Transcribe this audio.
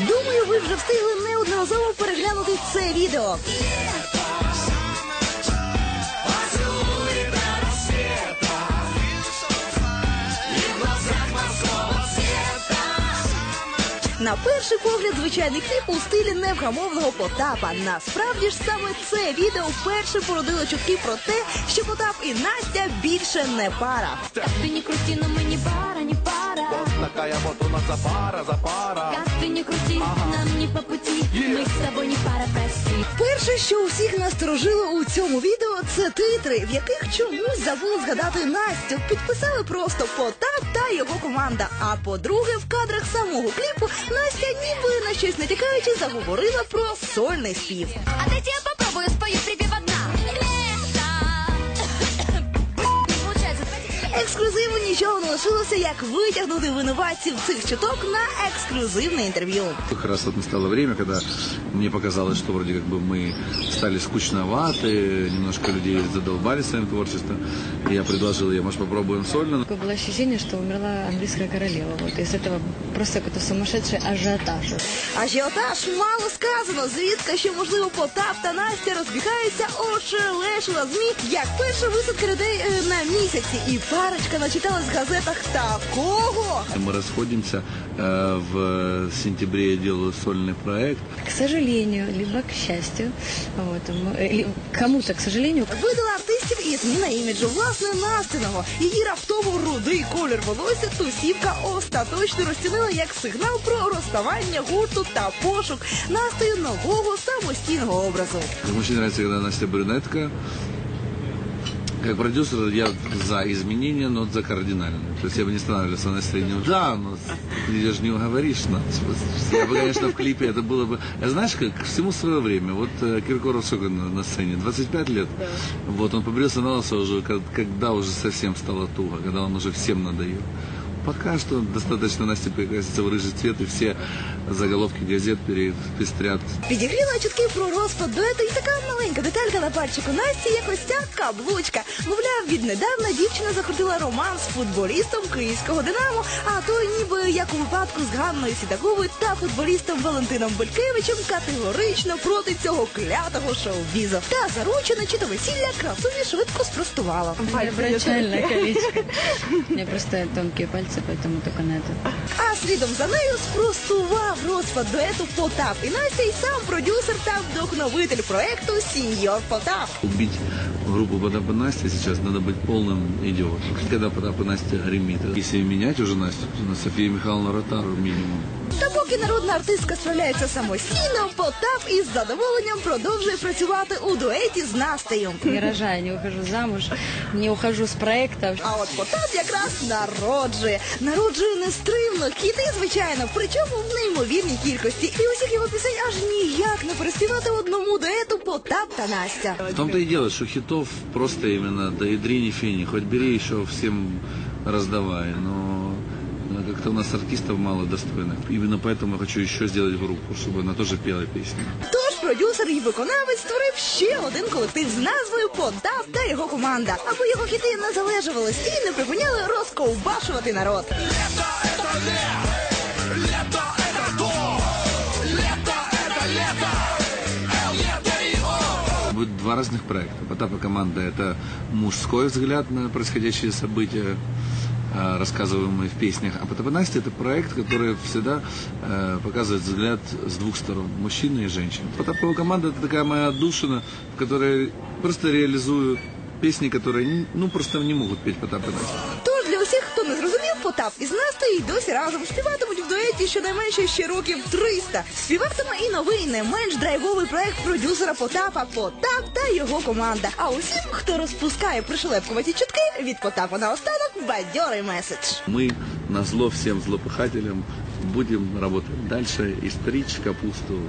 Думаю, ви вже встигли неодноразово переглянути це відео. На перший погляд, звичайний кліп у стилі невгамовного Потапа. Насправді ж саме це відео вперше породило чутки про те, що Потап і Настя більше не пара. Ты не крути, но мы не пара. Такая вот у нас запара, запара. Как ты не крути, нам не по пути. Мы с тобой не пара, прости. Перше, що усіх насторожило у цьому відео, це титри, в яких чомусь забули згадати Настю. Підписали просто Потап та його команда. А по-друге, в кадрах самого кліпу Настя ніби на щось натякаючи заговорила про сольний спів. А дайте я нічого не лишилося, як витягнути винуватців цих чуток на ексклюзивне інтерв'ю. Как раз вот настало время, когда мне показалось, что вроде как бы мы стали скучноваты, немножко людей задолбали своим творчеством. И я предложил ей, может, попробуем сольно. Такое было ощущение, что умерла английская королева. Вот из этого просто какой-то сумасшедший ажиотаж. Ажіотаж мало сказано. Звістка, що можливо Потап та Настя розбігаються, ошелешила змі, як перша висадка людей е, на місяці. І парочка начиталась в газетах такого. Мы расходимся. э, В сентябре я делаю сольный проект. К сожалению, либо к счастью, вот, м- э, ли- кому-то, к сожалению, Видала артистів і зміна іміджу власне Настиного. Її раптово рудий колір волосся тусівка остаточно розцінила як сигнал про розставання гурту та пошук Настею нового самостійного образу. Мне очень нравится, когда Настя брюнетка. Как продюсер я за изменения, но за кардинальные. То есть я бы не останавливался на среднем. Да, но ты же не уговоришь нас. Я бы, конечно, в клипе это было бы... Знаешь, как всему свое время. Вот э, Киркоров сколько на, на сцене? 25 лет. Вот он побрился на лысо уже, ко- когда уже совсем стало туго, когда он уже всем надоел. Пока что достаточно Насте покраситься в рыжий цвет, и все заголовки газет перепестрят Підігріла чутки про розпад дуету і така маленька деталька на пальчику Насті, як ось ця каблучка. Мовляв, віднедавна дівчина закрутила роман з футболістом київського Динамо, а той ніби як у випадку з Ганною Сідаковою та футболістом Валентином Белькевичем категорично проти цього клятого шоу-бізу. Та заручене чи то весілля красуні швидко спростувала. У меня просто тонкие пальцы, поэтому только на это. А слідом за нею спростував розпад дуету Потап і Настя, і сам продюсер та вдохновитель проекту Сіньор Потап. Убить группу Потап и Настя сейчас надо быть полным идиотом. Когда Потап и Настя гремит. Если менять уже Настю, то на Софию Михайловну Ротару минимум. Та поки народна артистка справляється самостійно, Потап із задоволенням продовжує працювати у дуеті з Настею. Не рожаю, не ухожу замуж, не ухожу с проекта. А от Потап якраз народжує. Народжує нестримно, хіти, звичайно, причому в неймовірній кількості. І усіх його пісень аж ніяк не переспівати одному дуету Потап та Настя. В том-то и дело, что хитов просто именно до ядрини фини. Хоть бери еще всем раздавай, но как-то у нас артистов мало достойных. Именно поэтому я хочу еще сделать группу, чтобы она тоже пела песни. Тож продюсер і виконавець створив ще один колектив з назвою Потап та його команда, аби його хіти не залежувались і не припиняли розковбашувати народ. Будет два разных проекта. Потап и команда – это мужской взгляд на происходящие события, э, рассказываемые в песнях. А Потап и Настя – это проект, который всегда э, показывает взгляд с двух сторон – мужчины и женщины. Потапова команда – это такая моя отдушина, в которой просто реализую песни, которые ну, просто не могут петь Потап и Настя. Тож для усіх, хто не зрозумів, Потап із Настею й досі разом співатимуть в дуеті щонайменше ще років 300. Співатиме і новий, не менш драйвовий проект продюсера Потапа Потап та його команда. А усім, хто розпускає пришелепкуваті чутки, від Потапа на останок бадьорий меседж. Мы, на зло всем злопыхателям, будем работать дальше и стричь капусту.